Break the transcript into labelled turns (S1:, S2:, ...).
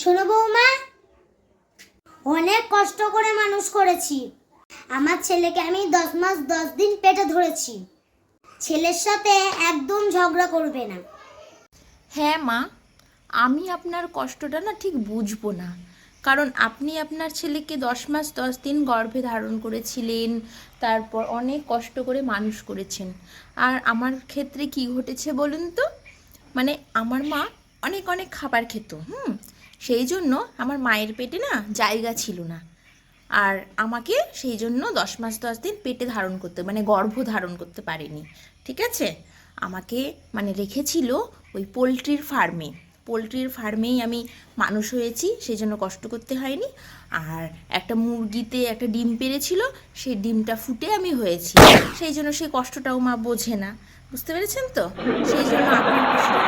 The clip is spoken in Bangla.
S1: শোনো বৌমা। অনেক কষ্ট করে মানুষ করেছি। আমার ছেলেকে আমি দশ মাস, দশ দিন পেটে ধরেছি। ছেলের সাথে একদম ঝগড়া করবে না।
S2: হ্যাঁ মা, আমি আপনার কষ্টটা না ঠিক বুঝব না। কারণ আপনি আপনার ছেলেকে দশ মাস, দশ দিন গর্ভে ধারণ করেছিলেন, তারপর অনেক কষ্ট করে মানুষ করেছেন। আর আমার ক্ষেত্রে কি ঘটেছে বলুন তো? মানে আমার মা অনেক অনেক খাবার খেত, হুম? সেই জন্য আমার মায়ের পেটে না জায়গা ছিল না। আর আমাকে সেই জন্য দশ মাস, দশ দিন পেটে ধারণ করতে মানে গর্ভ ধারণ করতে পারেনি। ঠিক আছে? আমাকে মানে রেখেছিল ওই পোলট্রির ফার্মে। পোলট্রির ফার্মেই আমি মানুষ হয়েছি, সেই জন্য কষ্ট করতে হয়নি। আর একটা মুরগিতে একটা ডিম পেরেছিল, সেই ডিমটা ফুটে আমি হয়েছি। সেই জন্য সেই কষ্টটাও মা বোঝে না। বুঝতে পেরেছেন তো? সেই জন্য আপনার